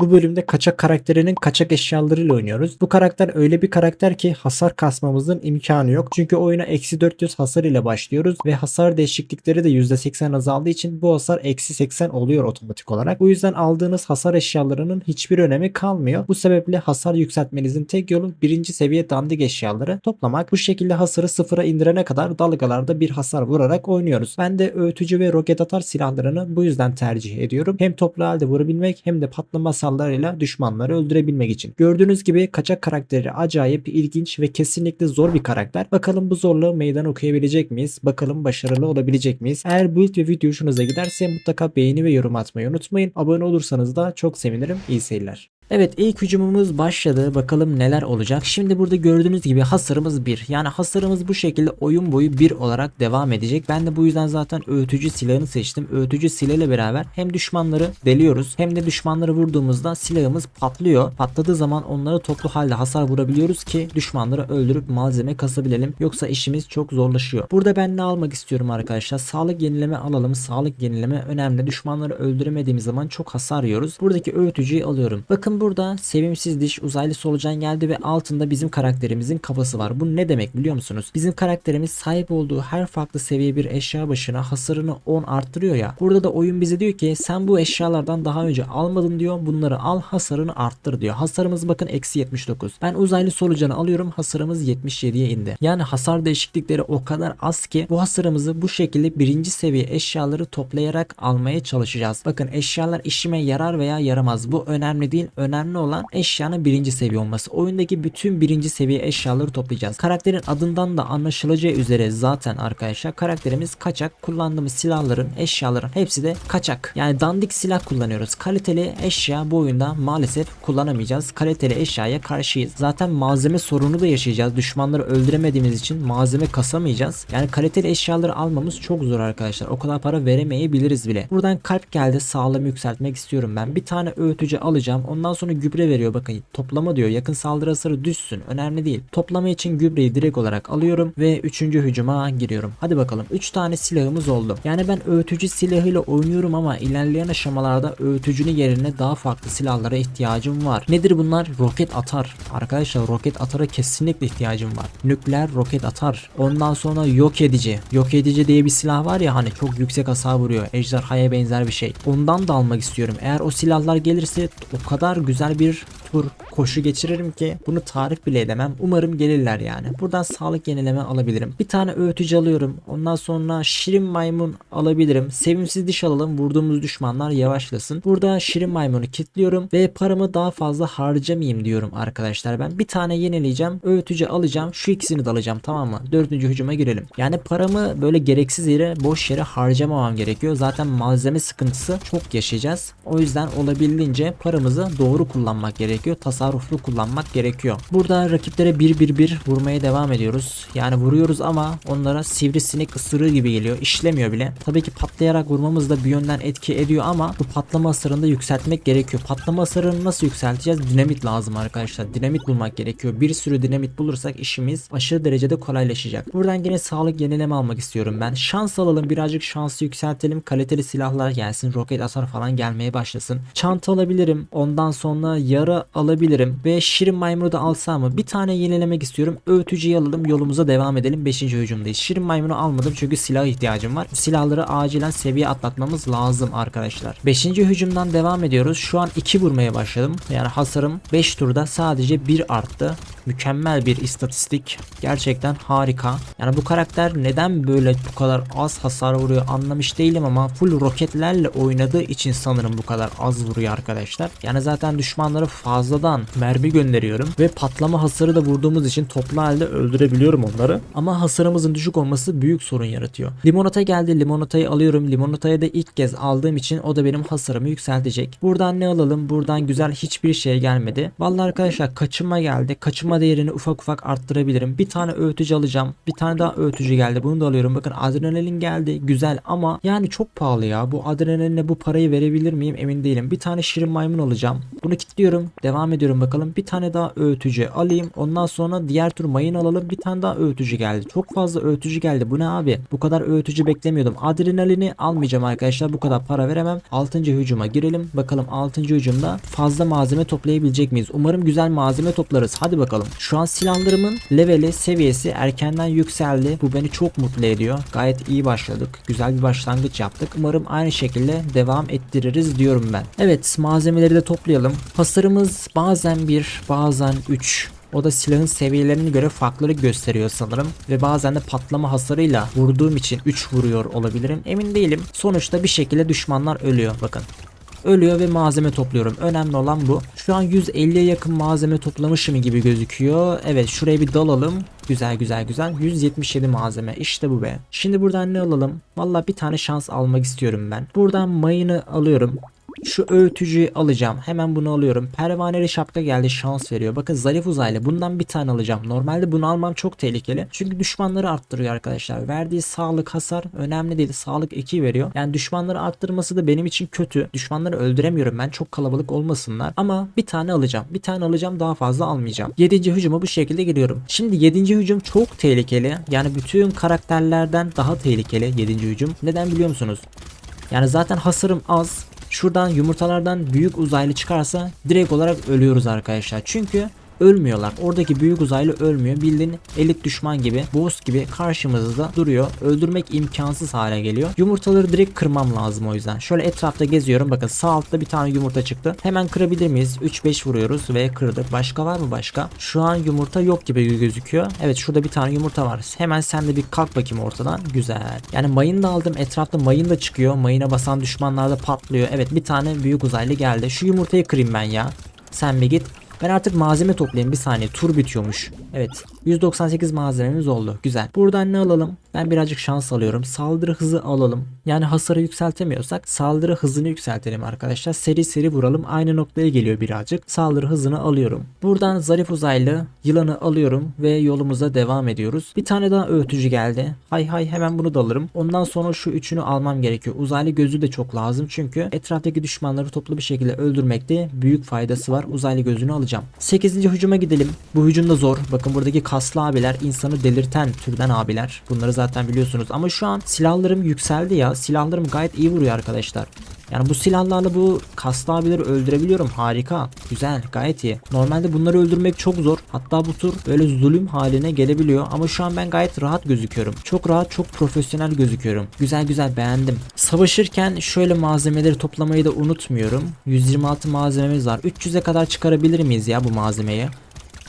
Bu bölümde kaçak karakterinin kaçak eşyalarıyla oynuyoruz. Bu karakter öyle bir karakter ki hasar kasmamızın imkanı yok. Çünkü oyuna eksi 400 hasar ile başlıyoruz ve hasar değişiklikleri de %80 azaldığı için bu hasar eksi 80 oluyor otomatik olarak. Bu yüzden aldığınız hasar eşyalarının hiçbir önemi kalmıyor. Bu sebeple hasar yükseltmenizin tek yolu birinci seviye dandik eşyaları toplamak. Bu şekilde hasarı sıfıra indirene kadar dalgalarda bir hasar vurarak oynuyoruz. Ben de öğütücü ve roket atar silahlarını bu yüzden tercih ediyorum. Hem toplu halde vurabilmek hem de patlama hasarlarıyla düşmanları öldürebilmek için. Gördüğünüz gibi kaçak karakteri acayip ilginç ve kesinlikle zor bir karakter. Bakalım bu zorluğu meydan okuyabilecek miyiz? Bakalım başarılı olabilecek miyiz? Eğer build ve video hoşunuza giderse mutlaka beğeni ve yorum atmayı unutmayın. Abone olursanız da çok sevinirim. İyi seyirler. Evet ilk hücumumuz başladı. Bakalım neler olacak. Şimdi burada gördüğünüz gibi hasarımız 1. Yani hasarımız bu şekilde oyun boyu 1 olarak devam edecek. Ben de bu yüzden zaten öğütücü silahını seçtim. Öğütücü silahıyla beraber hem düşmanları deliyoruz hem de düşmanları vurduğumuzda silahımız patlıyor. Patladığı zaman onları toplu halde hasar vurabiliyoruz ki düşmanları öldürüp malzeme kasabilelim. Yoksa işimiz çok zorlaşıyor. Burada ben ne almak istiyorum arkadaşlar? Sağlık yenileme alalım. Sağlık yenileme önemli. Düşmanları öldüremediğimiz zaman çok hasar yiyoruz. Buradaki öğütücüyü alıyorum. Bakın burada sevimsiz diş uzaylı solucan geldi ve altında bizim karakterimizin kafası var. Bu ne demek biliyor musunuz? Bizim karakterimiz sahip olduğu her farklı seviye bir eşya başına hasarını 10 arttırıyor ya. Burada da oyun bize diyor ki sen bu eşyalardan daha önce almadın diyor. Bunları al hasarını arttır diyor. Hasarımız bakın eksi 79. Ben uzaylı solucanı alıyorum hasarımız 77'ye indi. Yani hasar değişiklikleri o kadar az ki bu hasarımızı bu şekilde birinci seviye eşyaları toplayarak almaya çalışacağız. Bakın eşyalar işime yarar veya yaramaz. Bu önemli değil. Önemli olan eşyanın birinci seviye olması. Oyundaki bütün birinci seviye eşyaları toplayacağız. Karakterin adından da anlaşılacağı üzere zaten arkadaşlar karakterimiz kaçak. Kullandığımız silahların, eşyaların hepsi de kaçak. Yani dandik silah kullanıyoruz. Kaliteli eşya bu oyunda maalesef kullanamayacağız. Kaliteli eşyaya karşıyız. Zaten malzeme sorunu da yaşayacağız. Düşmanları öldüremediğimiz için malzeme kasamayacağız. Yani kaliteli eşyaları almamız çok zor arkadaşlar. O kadar para veremeyebiliriz bile. Buradan kalp geldi. Sağlığımı yükseltmek istiyorum ben. Bir tane öğütücü alacağım. Ondan sonra gübre veriyor. Bakın toplama diyor. Yakın saldırı hasarı düşsün. Önemli değil. Toplama için gübreyi direkt olarak alıyorum ve üçüncü hücuma giriyorum. Hadi bakalım. 3 tane silahımız oldu. Yani ben öğütücü silahıyla oynuyorum ama ilerleyen aşamalarda öğütücünün yerine daha farklı silahlara ihtiyacım var. Nedir bunlar? Roket atar. Arkadaşlar roket atara kesinlikle ihtiyacım var. Nükleer roket atar. Ondan sonra yok edici. Yok edici diye bir silah var ya hani çok yüksek hasar vuruyor. Ejderhaya benzer bir şey. Ondan da almak istiyorum. Eğer o silahlar gelirse o kadar güzel bir tur koşu geçiririm ki bunu tarif bile edemem. Umarım gelirler yani. Buradan sağlık yenileme alabilirim. Bir tane öğütücü alıyorum. Ondan sonra şirin maymun alabilirim. Sevimsiz diş alalım. Vurduğumuz düşmanlar yavaşlasın. Burada şirin maymunu kilitliyorum ve paramı daha fazla harcamayayım diyorum arkadaşlar ben. Bir tane yenileyeceğim. Öğütücü alacağım. Şu ikisini de alacağım tamam mı? Dördüncü hücuma girelim. Yani paramı böyle gereksiz yere boş yere harcamamam gerekiyor. Zaten malzeme sıkıntısı çok yaşayacağız. O yüzden olabildiğince paramızı doğru kullanmak gerekiyor. Tasarruflu kullanmak gerekiyor. Burada rakiplere 1-1-1 vurmaya devam ediyoruz. Yani vuruyoruz ama onlara sivrisinek ısırığı gibi geliyor. İşlemiyor bile. Tabii ki patlayarak vurmamız da bir yönden etki ediyor ama bu patlama hasarını da yükseltmek gerekiyor. Patlama hasarını nasıl yükselteceğiz? Dinamit lazım arkadaşlar. Dinamit bulmak gerekiyor. Bir sürü dinamit bulursak işimiz aşırı derecede kolaylaşacak. Buradan yine sağlık yenileme almak istiyorum ben. Şans alalım. Birazcık şansı yükseltelim. Kaliteli silahlar gelsin. Roket atar falan gelmeye başlasın. Çanta alabilirim. Ondan sonra yara alabilirim. Ve şirin maymunu da alsam mı? Bir tane yenilemek istiyorum. Öğütücüyü alalım. Yolumuza devam edelim. 5. hücumdayız. Şirin maymunu almadım çünkü silah ihtiyacım var. Silahları acilen seviye atlatmamız lazım arkadaşlar. 5. hücumdan devam ediyoruz. Şu an 2 vurmaya başladım. Yani hasarım 5 turda sadece 1 arttı. Mükemmel bir istatistik. Gerçekten harika. Yani bu karakter neden böyle bu kadar az hasar vuruyor anlamış değilim ama full roketlerle oynadığı için sanırım bu kadar az vuruyor arkadaşlar. Yani zaten düşmanları fazladan mermi gönderiyorum ve patlama hasarı da vurduğumuz için toplu halde öldürebiliyorum onları. Ama hasarımızın düşük olması büyük sorun yaratıyor. Limonata geldi. Limonatayı alıyorum. Limonatayı da ilk kez aldığım için o da benim hasarımı yükseltecek. Buradan ne alalım? Buradan güzel hiçbir şey gelmedi. Vallahi arkadaşlar kaçınma geldi. Kaçınma değerini ufak ufak arttırabilirim. Bir tane öğütücü alacağım. Bir tane daha öğütücü geldi. Bunu da alıyorum. Bakın adrenalin geldi. Güzel ama yani çok pahalı ya. Bu adrenalinle bu parayı verebilir miyim emin değilim. Bir tane şirin maymun alacağım. Bunu kilitliyorum. Devam ediyorum bakalım. Bir tane daha öğütücü alayım. Ondan sonra diğer tur mayın alalım. Bir tane daha öğütücü geldi. Çok fazla öğütücü geldi. Bu ne abi? Bu kadar öğütücü beklemiyordum. Adrenalini almayacağım arkadaşlar. Bu kadar para veremem. 6. hücuma girelim. Bakalım 6. hücumda fazla malzeme toplayabilecek miyiz? Umarım güzel malzeme toplarız. Hadi bakalım. Şu an silahlarımın leveli, seviyesi erkenden yükseldi. Bu beni çok mutlu ediyor. Gayet iyi başladık. Güzel bir başlangıç yaptık. Umarım aynı şekilde devam ettiririz diyorum ben. Evet malzemeleri de toplayalım. Hasarımız bazen 1, bazen 3. O da silahın seviyelerine göre farklılık gösteriyor sanırım. Ve bazen de patlama hasarıyla vurduğum için 3 vuruyor olabilirim. Emin değilim. Sonuçta bir şekilde düşmanlar ölüyor. Bakın. Ölüyor ve malzeme topluyorum. Önemli olan bu. Şu an 150'ye yakın malzeme toplamışım gibi gözüküyor. Evet şuraya bir dalalım. Güzel güzel güzel. 177 malzeme. İşte bu be. Şimdi buradan ne alalım? Valla bir tane şans almak istiyorum ben. Buradan mayını alıyorum. Şu öğütücüyü alacağım. Hemen bunu alıyorum. Pervaneli şapka geldi şans veriyor. Bakın zarif uzaylı. Bundan bir tane alacağım. Normalde bunu almam çok tehlikeli. Çünkü düşmanları arttırıyor arkadaşlar. Verdiği sağlık hasar önemli değil. Sağlık 2 veriyor. Yani düşmanları arttırması da benim için kötü. Düşmanları öldüremiyorum ben. Çok kalabalık olmasınlar. Ama bir tane alacağım. Bir tane alacağım daha fazla almayacağım. 7. hücuma bu şekilde giriyorum. Şimdi 7. hücum çok tehlikeli. Yani bütün karakterlerden daha tehlikeli 7. hücum. Neden biliyor musunuz? Yani zaten hasarım az. Şuradan yumurtalardan büyük uzaylı çıkarsa direkt olarak ölüyoruz arkadaşlar. Çünkü ölmüyorlar. Oradaki büyük uzaylı ölmüyor. Bildiğin elit düşman gibi, boss gibi karşımızda duruyor. Öldürmek imkansız hale geliyor. Yumurtaları direkt kırmam lazım o yüzden. Şöyle etrafta geziyorum. Bakın sağ altta bir tane yumurta çıktı. Hemen kırabilir miyiz? 3-5 vuruyoruz ve kırdık. Başka var mı başka? Şu an yumurta yok gibi gözüküyor. Evet şurada bir tane yumurta var. Hemen sen de bir kalk bakayım ortadan. Güzel. Yani mayın da aldım. Etrafta mayın da çıkıyor. Mayına basan düşmanlar da patlıyor. Evet bir tane büyük uzaylı geldi. Şu yumurtayı kırayım ben ya. Sen bir git. Ben artık malzeme toplayayım bir saniye tur bitiyormuş. Evet 198 malzememiz oldu güzel. Buradan ne alalım? Ben birazcık şans alıyorum. Saldırı hızı alalım. Yani hasarı yükseltemiyorsak saldırı hızını yükseltelim arkadaşlar. Seri seri vuralım. Aynı noktaya geliyor birazcık. Saldırı hızını alıyorum. Buradan zarif uzaylı yılanı alıyorum ve yolumuza devam ediyoruz. Bir tane daha öğütücü geldi. Hay hay hemen bunu da alırım. Ondan sonra şu üçünü almam gerekiyor. Uzaylı gözü de çok lazım çünkü etraftaki düşmanları toplu bir şekilde öldürmekte büyük faydası var. Uzaylı gözünü alacağım. 8. hücuma gidelim. Bu hücum da zor. Bakın buradaki kaslı abiler insanı delirten türden abiler. Bunları zaten biliyorsunuz. Ama şu an silahlarım yükseldi ya. Silahlarım gayet iyi vuruyor arkadaşlar. Yani bu silahlarla bu kaslı abileri öldürebiliyorum. Harika. Güzel. Gayet iyi. Normalde bunları öldürmek çok zor. Hatta bu tur böyle zulüm haline gelebiliyor. Ama şu an ben gayet rahat gözüküyorum. Çok rahat, çok profesyonel gözüküyorum. Güzel güzel beğendim. Savaşırken şöyle malzemeleri toplamayı da unutmuyorum. 126 malzememiz var. 300'e kadar çıkarabilir miyiz ya bu malzemeyi?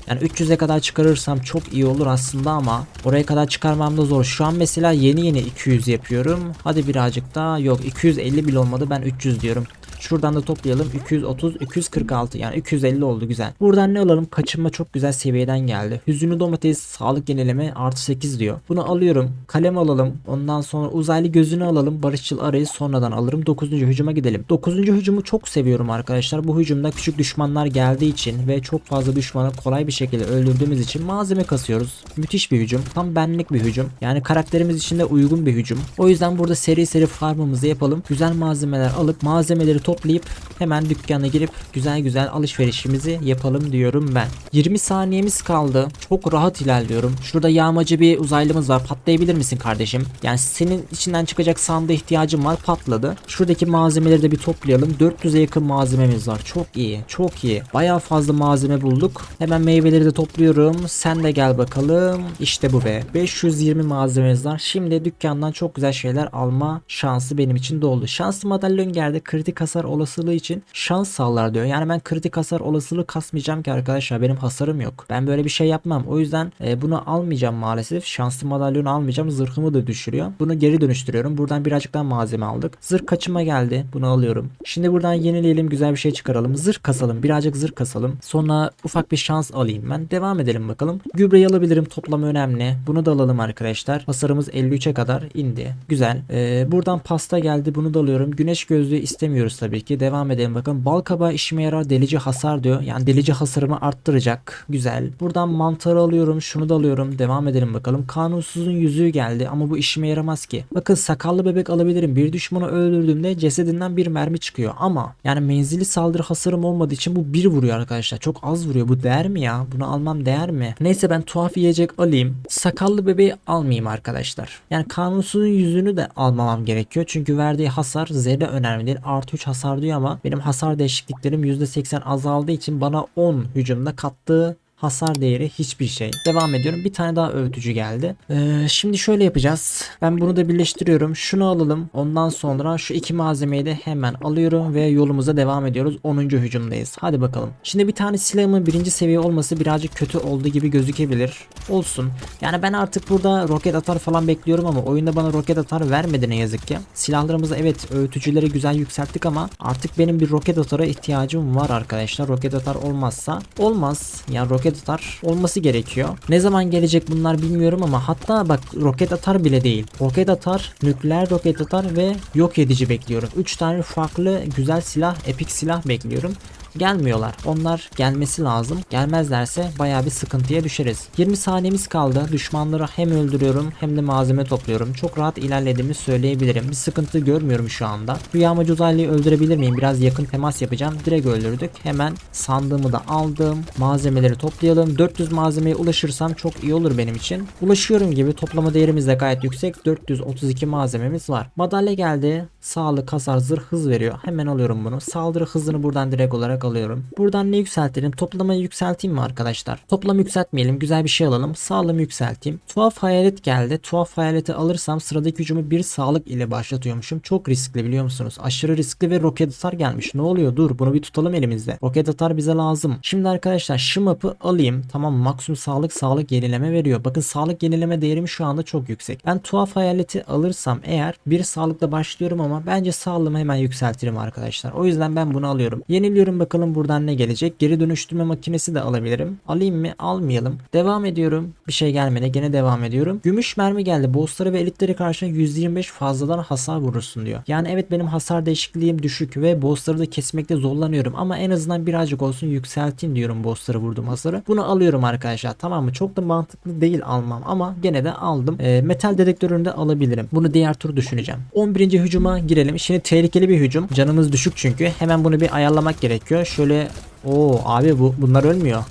Yani 300'e kadar çıkarırsam çok iyi olur aslında ama oraya kadar çıkarmam da zor. Şu an mesela yeni yeni 200 yapıyorum. Hadi birazcık daha yok 250 bile olmadı ben 300 diyorum. Şuradan da toplayalım. 230, 246 yani 250 oldu güzel. Buradan ne alalım? Kaçınma çok güzel seviyeden geldi. Hüzünlü domates sağlık yenileme artı 8 diyor. Bunu alıyorum. Kalem alalım. Ondan sonra uzaylı gözünü alalım. Barışçıl arayı sonradan alırım. 9. hücuma gidelim. 9. hücumu çok seviyorum arkadaşlar. Bu hücumda küçük düşmanlar geldiği için ve çok fazla düşmanı kolay bir şekilde öldürdüğümüz için malzeme kasıyoruz. Müthiş bir hücum. Tam benlik bir hücum. Yani karakterimiz için de uygun bir hücum. O yüzden burada seri seri farmımızı yapalım. Güzel malzemeler alıp malzemeleri toplayıp hemen dükkana girip güzel güzel alışverişimizi yapalım diyorum ben. 20 saniyemiz kaldı. Çok rahat ilerliyorum. Şurada yağmacı bir uzaylımız var. Patlayabilir misin kardeşim? Yani senin içinden çıkacak sanda ihtiyacım var. Patladı. Şuradaki malzemeleri de bir toplayalım. 400'e yakın malzememiz var. Çok iyi. Çok iyi. Bayağı fazla malzeme bulduk. Hemen meyveleri de topluyorum. Sen de gel bakalım. İşte bu be. 520 malzememiz var. Şimdi dükkandan çok güzel şeyler alma şansı benim için doldu. Şanslı madalyon geldi. Kritik hasar olasılığı için şans sağlar diyor. Yani ben kritik hasar olasılığı kasmayacağım ki arkadaşlar. Benim hasarım yok. Ben böyle bir şey yapmam. O yüzden e, bunu almayacağım maalesef. Şanslı madalyonu almayacağım. Zırhımı da düşürüyor. Bunu geri dönüştürüyorum. Buradan birazcık daha malzeme aldık. Zırh kaçıma geldi. Bunu alıyorum. Şimdi buradan yenileyelim. Güzel bir şey çıkaralım. Zırh kasalım. Birazcık zırh kasalım. Sonra ufak bir şans alayım ben. Devam edelim bakalım. Gübreyi alabilirim. Toplam önemli. Bunu da alalım arkadaşlar. Hasarımız 53'e kadar indi. Güzel. Ee, buradan pasta geldi. Bunu da alıyorum. Güneş gözlüğü istemiyoruz tabii tabii ki. Devam edelim bakın. Bal kabağı işime yarar delici hasar diyor. Yani delici hasarımı arttıracak. Güzel. Buradan mantarı alıyorum. Şunu da alıyorum. Devam edelim bakalım. Kanunsuzun yüzüğü geldi ama bu işime yaramaz ki. Bakın sakallı bebek alabilirim. Bir düşmanı öldürdüğümde cesedinden bir mermi çıkıyor. Ama yani menzili saldırı hasarım olmadığı için bu bir vuruyor arkadaşlar. Çok az vuruyor. Bu değer mi ya? Bunu almam değer mi? Neyse ben tuhaf yiyecek alayım. Sakallı bebeği almayayım arkadaşlar. Yani kanunsuzun yüzüğünü de almamam gerekiyor. Çünkü verdiği hasar zerre önemli değil. Artı 3 hasar diyor ama benim hasar değişikliklerim %80 azaldığı için bana 10 hücumda kattığı Hasar değeri hiçbir şey. Devam ediyorum. Bir tane daha öğütücü geldi. Ee, şimdi şöyle yapacağız. Ben bunu da birleştiriyorum. Şunu alalım. Ondan sonra şu iki malzemeyi de hemen alıyorum ve yolumuza devam ediyoruz. 10. hücumdayız. Hadi bakalım. Şimdi bir tane silahımın birinci seviye olması birazcık kötü olduğu gibi gözükebilir. Olsun. Yani ben artık burada roket atar falan bekliyorum ama oyunda bana roket atar vermedi ne yazık ki. Silahlarımızı evet öğütücüleri güzel yükselttik ama artık benim bir roket atara ihtiyacım var arkadaşlar. Roket atar olmazsa olmaz. Yani roket atar olması gerekiyor. Ne zaman gelecek bunlar bilmiyorum ama hatta bak roket atar bile değil. Roket atar, nükleer roket atar ve yok edici bekliyorum. 3 tane farklı güzel silah, epik silah bekliyorum gelmiyorlar. Onlar gelmesi lazım. Gelmezlerse baya bir sıkıntıya düşeriz. 20 saniyemiz kaldı. Düşmanları hem öldürüyorum hem de malzeme topluyorum. Çok rahat ilerlediğimi söyleyebilirim. Bir sıkıntı görmüyorum şu anda. Bu yağmacı uzaylıyı öldürebilir miyim? Biraz yakın temas yapacağım. Direkt öldürdük. Hemen sandığımı da aldım. Malzemeleri toplayalım. 400 malzemeye ulaşırsam çok iyi olur benim için. Ulaşıyorum gibi toplama değerimiz de gayet yüksek. 432 malzememiz var. Madalya geldi. Sağlık, hasar, zırh, hız veriyor. Hemen alıyorum bunu. Saldırı hızını buradan direkt olarak alıyorum. Buradan ne yükseltelim? Toplamayı yükselteyim mi arkadaşlar? Toplam yükseltmeyelim. Güzel bir şey alalım. Sağlığımı yükselteyim. Tuhaf hayalet geldi. Tuhaf hayaleti alırsam sıradaki hücumu bir sağlık ile başlatıyormuşum. Çok riskli biliyor musunuz? Aşırı riskli ve roket atar gelmiş. Ne oluyor? Dur bunu bir tutalım elimizde. Roket atar bize lazım. Şimdi arkadaşlar şu map'ı alayım. Tamam maksimum sağlık sağlık yenileme veriyor. Bakın sağlık yenileme değerim şu anda çok yüksek. Ben tuhaf hayaleti alırsam eğer bir sağlıkla başlıyorum ama bence sağlığımı hemen yükseltirim arkadaşlar. O yüzden ben bunu alıyorum. Yeniliyorum bakalım buradan ne gelecek. Geri dönüştürme makinesi de alabilirim. Alayım mı? Almayalım. Devam ediyorum. Bir şey gelmedi. Gene devam ediyorum. Gümüş mermi geldi. Bosslara ve elitlere karşı %25 fazladan hasar vurursun diyor. Yani evet benim hasar değişikliğim düşük ve bossları da kesmekte zorlanıyorum ama en azından birazcık olsun yükselteyim diyorum bossları vurduğum hasarı. Bunu alıyorum arkadaşlar. Tamam mı? Çok da mantıklı değil almam ama gene de aldım. E, metal dedektörünü de alabilirim. Bunu diğer tur düşüneceğim. 11. hücuma girelim. Şimdi tehlikeli bir hücum. Canımız düşük çünkü. Hemen bunu bir ayarlamak gerekiyor. Şöyle o abi bu bunlar ölmüyor.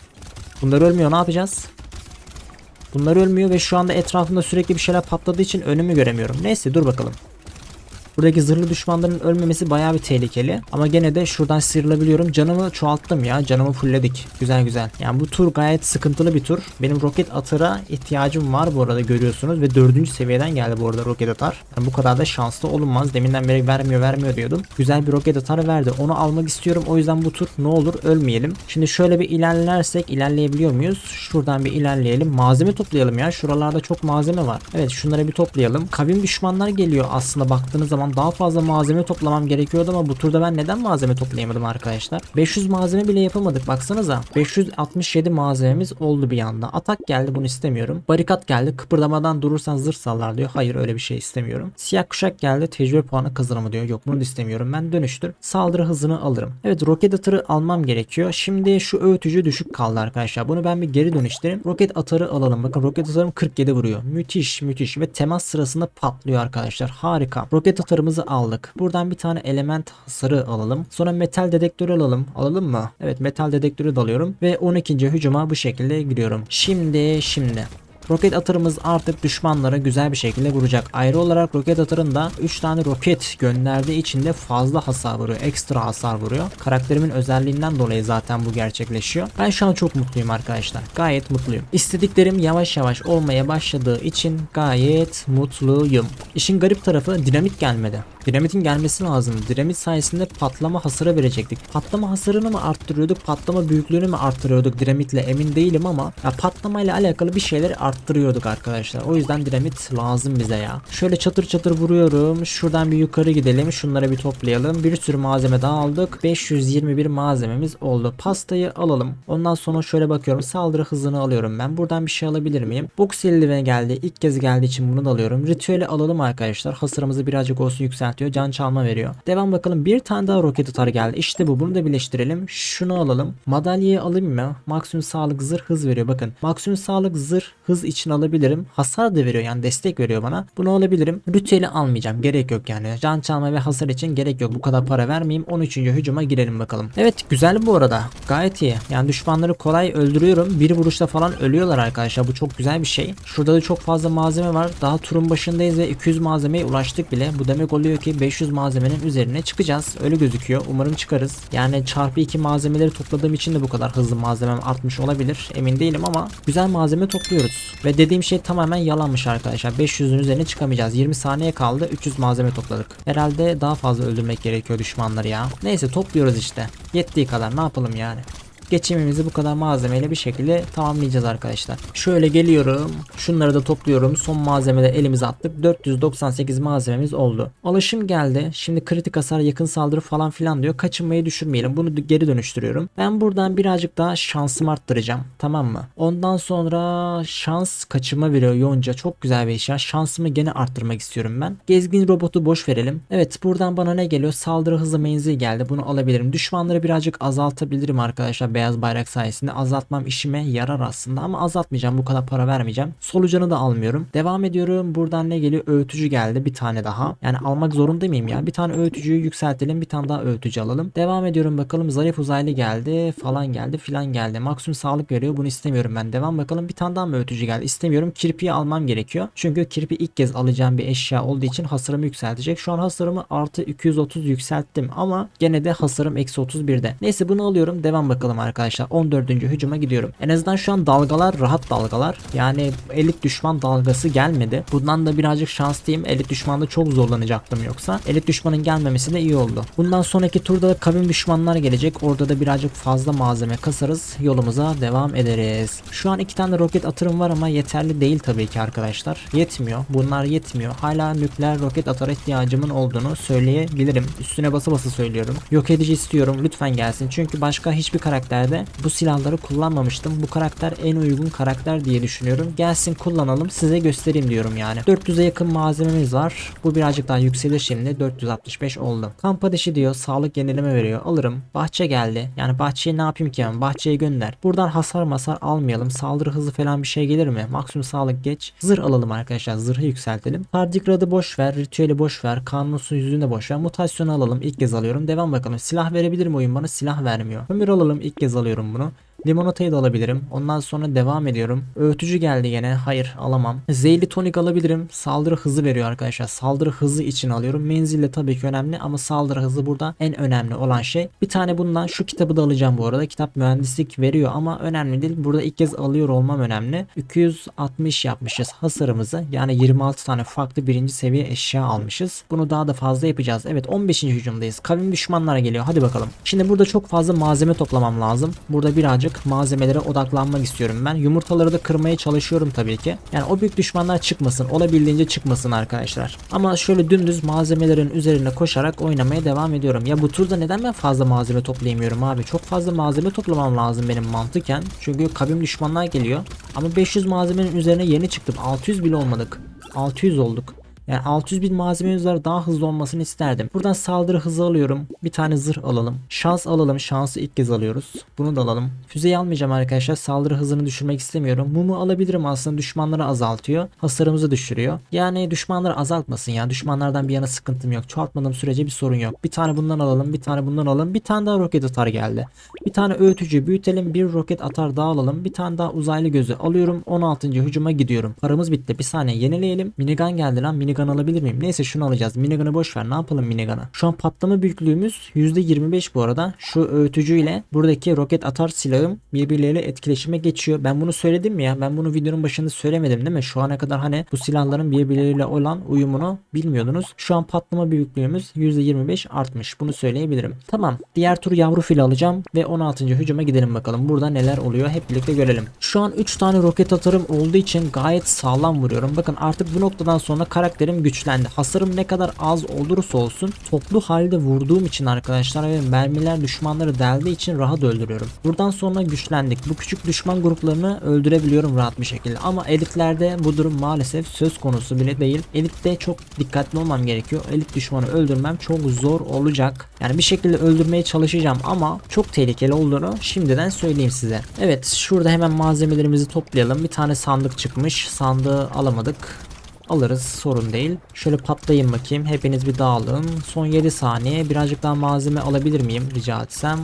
Bunlar ölmüyor. Ne yapacağız? Bunlar ölmüyor ve şu anda etrafımda sürekli bir şeyler patladığı için önümü göremiyorum. Neyse dur bakalım. Buradaki zırhlı düşmanların ölmemesi bayağı bir tehlikeli. Ama gene de şuradan sıyrılabiliyorum. Canımı çoğalttım ya. Canımı fullledik. Güzel güzel. Yani bu tur gayet sıkıntılı bir tur. Benim roket atıra ihtiyacım var bu arada görüyorsunuz. Ve dördüncü seviyeden geldi bu arada roket atar. Yani bu kadar da şanslı olunmaz. Deminden beri vermiyor vermiyor diyordum. Güzel bir roket atar verdi. Onu almak istiyorum. O yüzden bu tur ne olur ölmeyelim. Şimdi şöyle bir ilerlersek ilerleyebiliyor muyuz? Şuradan bir ilerleyelim. Malzeme toplayalım ya. Şuralarda çok malzeme var. Evet şunları bir toplayalım. Kavim düşmanlar geliyor aslında baktığınız zaman daha fazla malzeme toplamam gerekiyordu ama bu turda ben neden malzeme toplayamadım arkadaşlar? 500 malzeme bile yapamadık baksanıza. 567 malzememiz oldu bir anda. Atak geldi bunu istemiyorum. Barikat geldi. Kıpırdamadan durursan zırh sallar diyor. Hayır öyle bir şey istemiyorum. Siyah kuşak geldi. Tecrübe puanı kazanımı diyor. Yok bunu da istemiyorum. Ben dönüştür. Saldırı hızını alırım. Evet roket atarı almam gerekiyor. Şimdi şu öğütücü düşük kaldı arkadaşlar. Bunu ben bir geri dönüştüreyim. Roket atarı alalım. Bakın roket atarım 47 vuruyor. Müthiş müthiş ve temas sırasında patlıyor arkadaşlar. Harika. Roket atarımızı aldık. Buradan bir tane element hasarı alalım. Sonra metal dedektörü alalım. Alalım mı? Evet metal dedektörü de alıyorum. Ve 12. hücuma bu şekilde giriyorum. Şimdi şimdi. Roket atırımız artık düşmanlara güzel bir şekilde vuracak. Ayrı olarak roket atırın da 3 tane roket gönderdiği için de fazla hasar vuruyor. Ekstra hasar vuruyor. Karakterimin özelliğinden dolayı zaten bu gerçekleşiyor. Ben şu an çok mutluyum arkadaşlar. Gayet mutluyum. İstediklerim yavaş yavaş olmaya başladığı için gayet mutluyum. İşin garip tarafı dinamit gelmedi. Dinamitin gelmesi lazım. Dinamit sayesinde patlama hasarı verecektik. Patlama hasarını mı arttırıyorduk, patlama büyüklüğünü mü arttırıyorduk dinamitle emin değilim ama ya patlamayla alakalı bir şeyler arttırıyorduk arkadaşlar. O yüzden dinamit lazım bize ya. Şöyle çatır çatır vuruyorum. Şuradan bir yukarı gidelim. Şunları bir toplayalım. Bir sürü malzeme daha aldık. 521 malzememiz oldu. Pastayı alalım. Ondan sonra şöyle bakıyorum. Saldırı hızını alıyorum ben. Buradan bir şey alabilir miyim? Box eldiveni geldi. İlk kez geldiği için bunu da alıyorum. Ritüeli alalım arkadaşlar. Hasarımızı birazcık olsun yükseltelim çıkartıyor. Can çalma veriyor. Devam bakalım. Bir tane daha roket atar geldi. İşte bu. Bunu da birleştirelim. Şunu alalım. Madalyayı alayım mı? Maksimum sağlık zırh hız veriyor. Bakın. Maksimum sağlık zırh hız için alabilirim. Hasar da veriyor. Yani destek veriyor bana. Bunu alabilirim. Ritüeli almayacağım. Gerek yok yani. Can çalma ve hasar için gerek yok. Bu kadar para vermeyeyim. 13. hücuma girelim bakalım. Evet güzel bu arada. Gayet iyi. Yani düşmanları kolay öldürüyorum. Bir vuruşta falan ölüyorlar arkadaşlar. Bu çok güzel bir şey. Şurada da çok fazla malzeme var. Daha turun başındayız ve 200 malzemeye ulaştık bile. Bu demek oluyor ki 500 malzemenin üzerine çıkacağız. Öyle gözüküyor. Umarım çıkarız. Yani çarpı 2 malzemeleri topladığım için de bu kadar hızlı malzemem artmış olabilir. Emin değilim ama güzel malzeme topluyoruz. Ve dediğim şey tamamen yalanmış arkadaşlar. 500'ün üzerine çıkamayacağız. 20 saniye kaldı. 300 malzeme topladık. Herhalde daha fazla öldürmek gerekiyor düşmanları ya. Neyse topluyoruz işte. Yettiği kadar ne yapalım yani. Geçimimizi bu kadar malzemeyle bir şekilde tamamlayacağız arkadaşlar. Şöyle geliyorum. Şunları da topluyorum. Son malzemeleri elimize attık. 498 malzememiz oldu. Alışım geldi. Şimdi kritik hasar, yakın saldırı falan filan diyor. Kaçınmayı düşürmeyelim. Bunu geri dönüştürüyorum. Ben buradan birazcık daha şansımı arttıracağım. Tamam mı? Ondan sonra şans kaçırma veriyor Yonca. Çok güzel bir iş ya. Şansımı gene arttırmak istiyorum ben. Gezgin robotu boş verelim. Evet buradan bana ne geliyor? Saldırı hızı menzil geldi. Bunu alabilirim. Düşmanları birazcık azaltabilirim arkadaşlar. Beyaz bayrak sayesinde azaltmam işime yarar aslında ama azaltmayacağım. Bu kadar para vermeyeceğim. Solucanı da almıyorum. Devam ediyorum. Buradan ne geliyor? Öğütücü geldi. Bir tane daha. Yani almak zorunda mıyım ya? Bir tane öğütücüyü yükseltelim. Bir tane daha öğütücü alalım. Devam ediyorum bakalım. Zayıf uzaylı geldi. Falan geldi. Filan geldi. Maksimum sağlık veriyor. Bunu istemiyorum ben. Devam bakalım. Bir tane daha mı öğütücü geldi? İstemiyorum. Kirpiyi almam gerekiyor. Çünkü kirpi ilk kez alacağım bir eşya olduğu için hasarımı yükseltecek. Şu an hasarımı artı 230 yükselttim ama gene de hasarım eksi 31'de. Neyse bunu alıyorum. Devam bakalım. 14. hücuma gidiyorum. En azından şu an dalgalar rahat dalgalar. Yani elit düşman dalgası gelmedi. Bundan da birazcık şanslıyım. Elit düşmanda çok zorlanacaktım yoksa. Elit düşmanın gelmemesi de iyi oldu. Bundan sonraki turda da kavim düşmanlar gelecek. Orada da birazcık fazla malzeme kasarız. Yolumuza devam ederiz. Şu an iki tane roket atırım var ama yeterli değil tabii ki arkadaşlar. Yetmiyor. Bunlar yetmiyor. Hala nükleer roket atara ihtiyacımın olduğunu söyleyebilirim. Üstüne basa basa söylüyorum. Yok edici istiyorum. Lütfen gelsin. Çünkü başka hiçbir karakterde bu silahları kullanmamıştım. Bu karakter en uygun karakter diye düşünüyorum. Gelsin kullanalım. Size göstereyim diyorum yani. 400'e yakın malzememiz var. Bu birazcık daha yükselir şimdi. 465 oldu. Kamp ateşi diyor. Sağlık yenileme veriyor. Alırım. Bahçe geldi. Yani bahçeye ne yapayım ki yani? Bahçeye gönder. Buradan hasar masar almayalım. Saldırı hızı falan bir şey gelir mi? Maksimum sağlık geç. Zırh alalım arkadaşlar. Zırhı yükseltelim. Tardigradı boş ver. Ritüeli boş ver. Kanunsuz yüzünü de boş ver. Mutasyonu alalım. İlk kez alıyorum. Devam bakalım. Silah verebilir mi oyun bana? Silah vermiyor. Ömür alalım. İlk kez alıyorum bunu. Limonatayı da alabilirim. Ondan sonra devam ediyorum. Öğütücü geldi yine. Hayır alamam. Zehirli tonik alabilirim. Saldırı hızı veriyor arkadaşlar. Saldırı hızı için alıyorum. Menzil de tabii ki önemli ama saldırı hızı burada en önemli olan şey. Bir tane bundan şu kitabı da alacağım bu arada. Kitap mühendislik veriyor ama önemli değil. Burada ilk kez alıyor olmam önemli. 260 yapmışız hasarımızı. Yani 26 tane farklı birinci seviye eşya almışız. Bunu daha da fazla yapacağız. Evet 15. hücumdayız. Kavim düşmanlara geliyor. Hadi bakalım. Şimdi burada çok fazla malzeme toplamam lazım. Burada birazcık malzemelere odaklanmak istiyorum ben. Yumurtaları da kırmaya çalışıyorum tabii ki. Yani o büyük düşmanlar çıkmasın. Olabildiğince çıkmasın arkadaşlar. Ama şöyle dümdüz malzemelerin üzerine koşarak oynamaya devam ediyorum. Ya bu turda neden ben fazla malzeme toplayamıyorum abi? Çok fazla malzeme toplamam lazım benim mantıken. Çünkü kabim düşmanlar geliyor. Ama 500 malzemenin üzerine yeni çıktım. 600 bile olmadık. 600 olduk. Yani 600 bin malzememiz var daha hızlı olmasını isterdim. Buradan saldırı hızı alıyorum. Bir tane zırh alalım. Şans alalım. Şansı ilk kez alıyoruz. Bunu da alalım. Füzeyi almayacağım arkadaşlar. Saldırı hızını düşürmek istemiyorum. Mumu alabilirim aslında. Düşmanları azaltıyor. Hasarımızı düşürüyor. Yani düşmanları azaltmasın ya. Düşmanlardan bir yana sıkıntım yok. Çoğaltmadığım sürece bir sorun yok. Bir tane bundan alalım. Bir tane bundan alalım. Bir tane daha roket atar geldi. Bir tane öğütücü büyütelim. Bir roket atar daha alalım. Bir tane daha uzaylı gözü alıyorum. 16. hücuma gidiyorum. Paramız bitti. Bir saniye yenileyelim. Minigun geldi lan. Minigun alabilir miyim? Neyse şunu alacağız. Minigun'ı boş ver. Ne yapalım minigun'a? Şu an patlama büyüklüğümüz %25 bu arada. Şu öğütücüyle buradaki roket atar silahım birbirleriyle etkileşime geçiyor. Ben bunu söyledim mi ya? Ben bunu videonun başında söylemedim değil mi? Şu ana kadar hani bu silahların birbirleriyle olan uyumunu bilmiyordunuz. Şu an patlama büyüklüğümüz %25 artmış. Bunu söyleyebilirim. Tamam. Diğer tur yavru fil alacağım ve 16. hücuma gidelim bakalım. Burada neler oluyor hep birlikte görelim. Şu an 3 tane roket atarım olduğu için gayet sağlam vuruyorum. Bakın artık bu noktadan sonra karakteri desteklerim güçlendi. Hasarım ne kadar az olursa olsun toplu halde vurduğum için arkadaşlar ve mermiler düşmanları deldiği için rahat öldürüyorum. Buradan sonra güçlendik. Bu küçük düşman gruplarını öldürebiliyorum rahat bir şekilde. Ama elitlerde bu durum maalesef söz konusu bile değil. Elitte çok dikkatli olmam gerekiyor. Elit düşmanı öldürmem çok zor olacak. Yani bir şekilde öldürmeye çalışacağım ama çok tehlikeli olduğunu şimdiden söyleyeyim size. Evet şurada hemen malzemelerimizi toplayalım. Bir tane sandık çıkmış. Sandığı alamadık. Alırız sorun değil. Şöyle patlayın bakayım. Hepiniz bir dağılın. Son 7 saniye. Birazcık daha malzeme alabilir miyim rica etsem?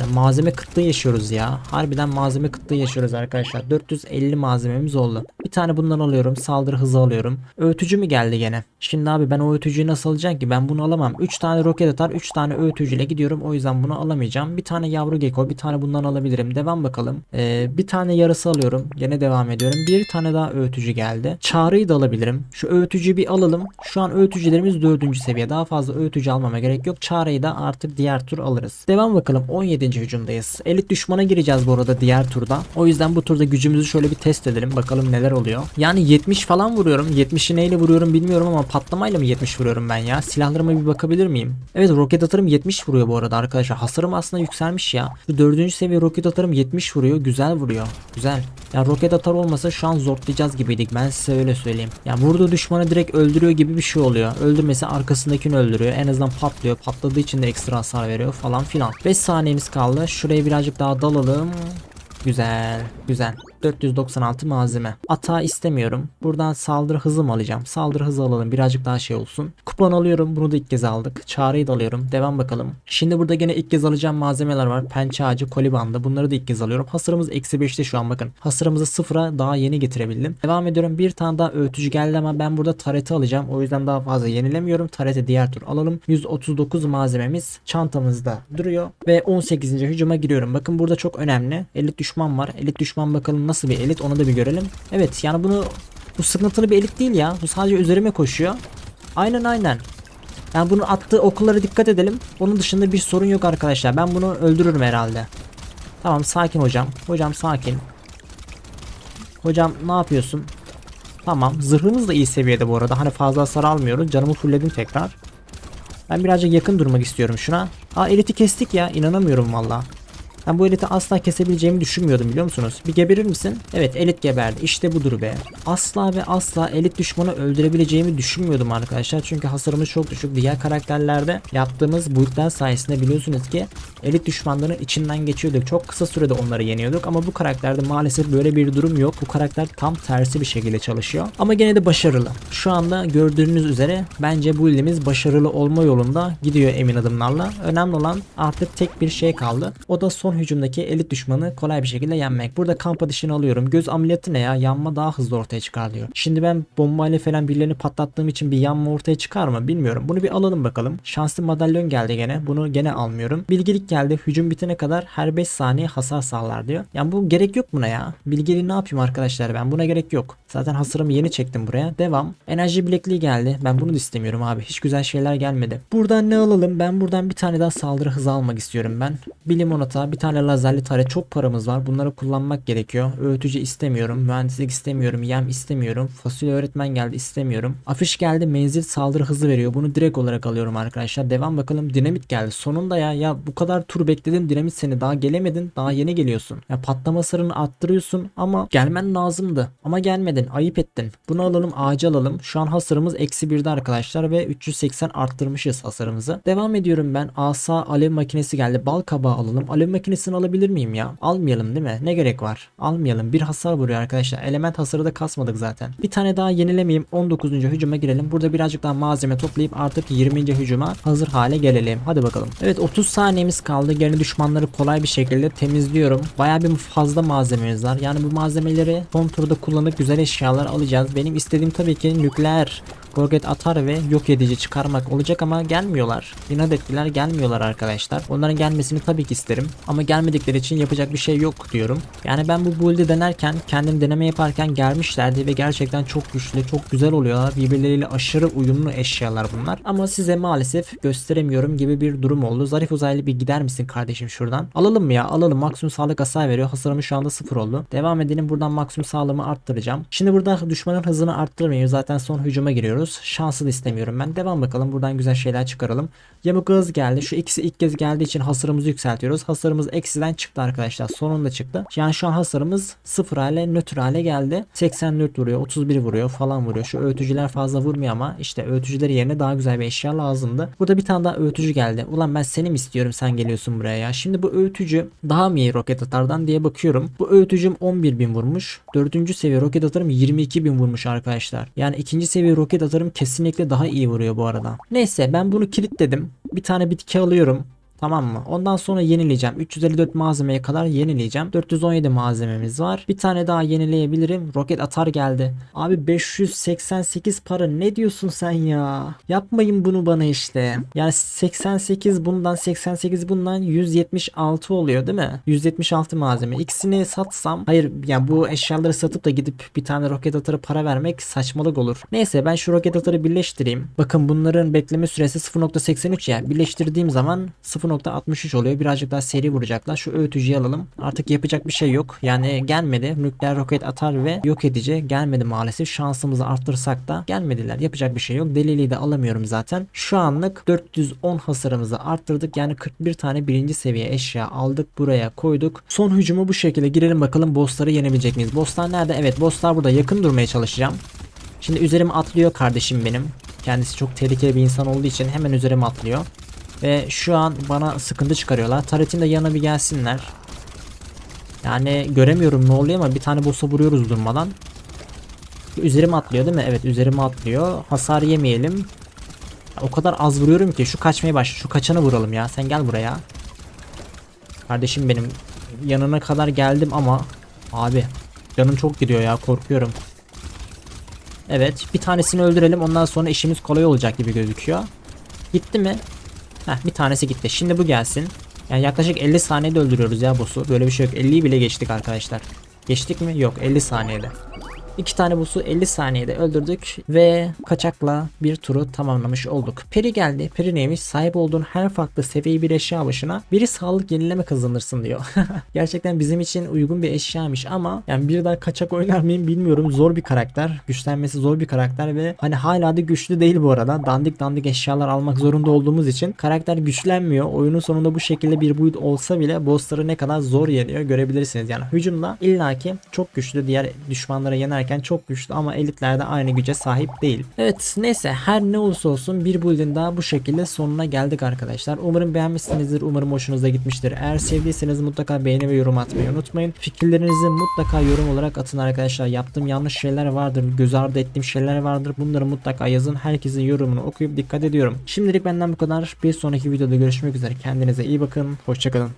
Yani malzeme kıtlığı yaşıyoruz ya. Harbiden malzeme kıtlığı yaşıyoruz arkadaşlar. 450 malzememiz oldu. Bir tane bundan alıyorum. Saldırı hızı alıyorum. Öğütücü mü geldi gene? Şimdi abi ben o öğütücüyü nasıl alacağım ki? Ben bunu alamam. 3 tane roket atar. 3 tane öğütücüyle gidiyorum. O yüzden bunu alamayacağım. Bir tane yavru gecko. Bir tane bundan alabilirim. Devam bakalım. Ee, bir tane yarısı alıyorum. Gene devam ediyorum. Bir tane daha öğütücü geldi. Çağrıyı da alabilirim. Şu öğütücüyü bir alalım. Şu an öğütücülerimiz 4. seviye. Daha fazla öğütücü almama gerek yok. Çağrıyı da artık diğer tur alırız. Devam bakalım. 17. hücumdayız. Elit düşmana gireceğiz bu arada diğer turda. O yüzden bu turda gücümüzü şöyle bir test edelim. Bakalım neler oluyor. Yani 70 falan vuruyorum. 70'i neyle vuruyorum bilmiyorum ama patlamayla mı 70 vuruyorum ben ya? Silahlarıma bir bakabilir miyim? Evet roket atarım 70 vuruyor bu arada arkadaşlar. Hasarım aslında yükselmiş ya. Şu 4. seviye roket atarım 70 vuruyor. Güzel vuruyor. Güzel. Ya roket atar olmasa şu an zortlayacağız gibiydik. Ben size öyle söyleyeyim. Ya vurduğu düşmanı direkt öldürüyor gibi bir şey oluyor. Öldürmesi arkasındakini öldürüyor. En azından patlıyor. Patladığı için de ekstra hasar veriyor falan filan. 5 saniyemiz kaldı. Şuraya birazcık daha dalalım. Güzel. Güzel. 496 malzeme. Ata istemiyorum. Buradan saldırı hızı mı alacağım? Saldırı hızı alalım. Birazcık daha şey olsun. Kupon alıyorum. Bunu da ilk kez aldık. Çağrıyı da alıyorum. Devam bakalım. Şimdi burada gene ilk kez alacağım malzemeler var. Pençe ağacı, koli bandı. Bunları da ilk kez alıyorum. Hasarımız eksi 5'te şu an bakın. Hasarımızı sıfıra daha yeni getirebildim. Devam ediyorum. Bir tane daha öğütücü geldi ama ben burada tareti alacağım. O yüzden daha fazla yenilemiyorum. Tareti diğer tur alalım. 139 malzememiz çantamızda duruyor. Ve 18. hücuma giriyorum. Bakın burada çok önemli. Elit düşman var. Elit düşman bakalım nasıl bir elit onu da bir görelim. Evet yani bunu bu sıkıntılı bir elit değil ya. Bu sadece üzerime koşuyor. Aynen aynen. Yani bunun attığı okullara dikkat edelim. Onun dışında bir sorun yok arkadaşlar. Ben bunu öldürürüm herhalde. Tamam sakin hocam. Hocam sakin. Hocam ne yapıyorsun? Tamam. Zırhımız da iyi seviyede bu arada. Hani fazla hasar almıyoruz. Canımı fullledim tekrar. Ben birazcık yakın durmak istiyorum şuna. Aa eliti kestik ya. İnanamıyorum valla. Ben bu eliti asla kesebileceğimi düşünmüyordum biliyor musunuz? Bir geberir misin? Evet elit geberdi. İşte budur be. Asla ve asla elit düşmanı öldürebileceğimi düşünmüyordum arkadaşlar. Çünkü hasarımız çok düşük. Diğer karakterlerde yaptığımız build'ler sayesinde biliyorsunuz ki elit düşmanların içinden geçiyorduk. Çok kısa sürede onları yeniyorduk. Ama bu karakterde maalesef böyle bir durum yok. Bu karakter tam tersi bir şekilde çalışıyor. Ama gene de başarılı. Şu anda gördüğünüz üzere bence bu ilimiz başarılı olma yolunda gidiyor emin adımlarla. Önemli olan artık tek bir şey kaldı. O da son hücumdaki elit düşmanı kolay bir şekilde yenmek. Burada kamp ateşini alıyorum. Göz ameliyatı ne ya? Yanma daha hızlı ortaya çıkar diyor. Şimdi ben bombayla falan birilerini patlattığım için bir yanma ortaya çıkar mı bilmiyorum. Bunu bir alalım bakalım. Şanslı madalyon geldi gene. Bunu gene almıyorum. Bilgelik geldi. Hücum bitene kadar her 5 saniye hasar sağlar diyor. Yani bu gerek yok buna ya. Bilgeliği ne yapayım arkadaşlar ben? Buna gerek yok. Zaten hasarımı yeni çektim buraya. Devam. Enerji bilekliği geldi. Ben bunu da istemiyorum abi. Hiç güzel şeyler gelmedi. Buradan ne alalım? Ben buradan bir tane daha saldırı hızı almak istiyorum ben. Bir limonata, bir tane lazerli taret çok paramız var. Bunları kullanmak gerekiyor. Öğütücü istemiyorum. Mühendislik istemiyorum. Yem istemiyorum. Fasulye öğretmen geldi istemiyorum. Afiş geldi. Menzil saldırı hızı veriyor. Bunu direkt olarak alıyorum arkadaşlar. Devam bakalım. Dinamit geldi. Sonunda ya ya bu kadar tur bekledim. Dinamit seni daha gelemedin. Daha yeni geliyorsun. Ya patlama sarını arttırıyorsun ama gelmen lazımdı. Ama gelmedin. Ayıp ettin. Bunu alalım. Ağacı alalım. Şu an hasarımız eksi birde arkadaşlar ve 380 arttırmışız hasarımızı. Devam ediyorum ben. Asa alev makinesi geldi. Bal kabağı alalım. Alev makinesini alabilir miyim ya? Almayalım değil mi? Ne gerek var? Almayalım. Bir hasar vuruyor arkadaşlar. Element hasarı da kasmadık zaten. Bir tane daha yenilemeyeyim. 19. hücuma girelim. Burada birazcık daha malzeme toplayıp artık 20. hücuma hazır hale gelelim. Hadi bakalım. Evet 30 saniyemiz kaldı. Gene düşmanları kolay bir şekilde temizliyorum. Baya bir fazla malzememiz var. Yani bu malzemeleri son turda kullanıp güzel eşyalar alacağız. Benim istediğim tabii ki nükleer roket atar ve yok edici çıkarmak olacak ama gelmiyorlar. İnat ettiler gelmiyorlar arkadaşlar. Onların gelmesini tabii ki isterim. Ama gelmedikleri için yapacak bir şey yok diyorum. Yani ben bu build'i denerken kendim deneme yaparken gelmişlerdi ve gerçekten çok güçlü çok güzel oluyorlar. Birbirleriyle aşırı uyumlu eşyalar bunlar. Ama size maalesef gösteremiyorum gibi bir durum oldu. Zarif uzaylı bir gider misin kardeşim şuradan? Alalım mı ya? Alalım. Maksimum sağlık hasar veriyor. Hasarımız şu anda sıfır oldu. Devam edelim. Buradan maksimum sağlığımı arttıracağım. Şimdi burada düşmanın hızını arttırmayayım. Zaten son hücuma giriyoruz. İstemiyoruz. Şansı da istemiyorum ben. Devam bakalım. Buradan güzel şeyler çıkaralım. Yamuk hız geldi. Şu ikisi ilk kez geldiği için hasarımızı yükseltiyoruz. Hasarımız eksiden çıktı arkadaşlar. Sonunda çıktı. Yani şu an hasarımız sıfır hale nötr hale geldi. 84 vuruyor. 31 vuruyor falan vuruyor. Şu öğütücüler fazla vurmuyor ama işte öğütücüler yerine daha güzel bir eşya lazımdı. Burada bir tane daha öğütücü geldi. Ulan ben seni mi istiyorum sen geliyorsun buraya ya. Şimdi bu öğütücü daha mı iyi roket atardan diye bakıyorum. Bu öğütücüm 11.000 vurmuş. Dördüncü seviye roket atarım 22.000 vurmuş arkadaşlar. Yani ikinci seviye roket atarım kesinlikle daha iyi vuruyor bu arada. Neyse ben bunu kilitledim. Bir tane bitki alıyorum. Tamam mı? Ondan sonra yenileyeceğim. 354 malzemeye kadar yenileyeceğim. 417 malzememiz var. Bir tane daha yenileyebilirim. Roket atar geldi. Abi 588 para ne diyorsun sen ya? Yapmayın bunu bana işte. Yani 88 bundan 88 bundan 176 oluyor değil mi? 176 malzeme. İkisini satsam hayır yani bu eşyaları satıp da gidip bir tane roket atarı para vermek saçmalık olur. Neyse ben şu roket atarı birleştireyim. Bakın bunların bekleme süresi 0.83 ya. Birleştirdiğim zaman 0.63 oluyor. Birazcık daha seri vuracaklar. Şu öğütücüyü alalım. Artık yapacak bir şey yok. Yani gelmedi. Nükleer roket atar ve yok edici gelmedi maalesef. Şansımızı arttırsak da gelmediler. Yapacak bir şey yok. Deliliği de alamıyorum zaten. Şu anlık 410 hasarımızı arttırdık. Yani 41 tane birinci seviye eşya aldık. Buraya koyduk. Son hücumu bu şekilde girelim bakalım bossları yenebilecek miyiz? Bosslar nerede? Evet bosslar burada. Yakın durmaya çalışacağım. Şimdi üzerime atlıyor kardeşim benim. Kendisi çok tehlikeli bir insan olduğu için hemen üzerime atlıyor. Ve şu an bana sıkıntı çıkarıyorlar. Taretin de yanına bir gelsinler. Yani göremiyorum ne oluyor ama bir tane boss'a vuruyoruz durmadan. Üzerime atlıyor değil mi? Evet üzerime atlıyor. Hasar yemeyelim. O kadar az vuruyorum ki şu kaçmaya baş. Şu kaçanı vuralım ya. Sen gel buraya. Kardeşim benim yanına kadar geldim ama abi canım çok gidiyor ya korkuyorum. Evet bir tanesini öldürelim ondan sonra işimiz kolay olacak gibi gözüküyor. Gitti mi? Heh bir tanesi gitti. Şimdi bu gelsin. Yani yaklaşık 50 saniyede öldürüyoruz ya boss'u. Böyle bir şey yok. 50'yi bile geçtik arkadaşlar. Geçtik mi? Yok 50 saniyede. İki tane boss'u 50 saniyede öldürdük ve kaçakla bir turu tamamlamış olduk. Peri geldi. Peri neymiş? Sahip olduğun her farklı seviye bir eşya başına biri sağlık yenileme kazanırsın diyor. Gerçekten bizim için uygun bir eşyaymış ama yani bir daha kaçak oynar mıyım bilmiyorum. Zor bir karakter. Güçlenmesi zor bir karakter ve hani hala da güçlü değil bu arada. Dandik dandik eşyalar almak zorunda olduğumuz için karakter güçlenmiyor. Oyunun sonunda bu şekilde bir build olsa bile bossları ne kadar zor yeniyor görebilirsiniz. Yani hücumda illaki çok güçlü diğer düşmanlara yenerken çok güçlü ama elitlerde aynı güce sahip değil. Evet neyse her ne olursa olsun bir build'in daha bu şekilde sonuna geldik arkadaşlar. Umarım beğenmişsinizdir. Umarım hoşunuza gitmiştir. Eğer sevdiyseniz mutlaka beğeni ve yorum atmayı unutmayın. Fikirlerinizi mutlaka yorum olarak atın arkadaşlar. Yaptığım yanlış şeyler vardır. Göz ardı ettiğim şeyler vardır. Bunları mutlaka yazın. Herkesin yorumunu okuyup dikkat ediyorum. Şimdilik benden bu kadar. Bir sonraki videoda görüşmek üzere. Kendinize iyi bakın. Hoşçakalın.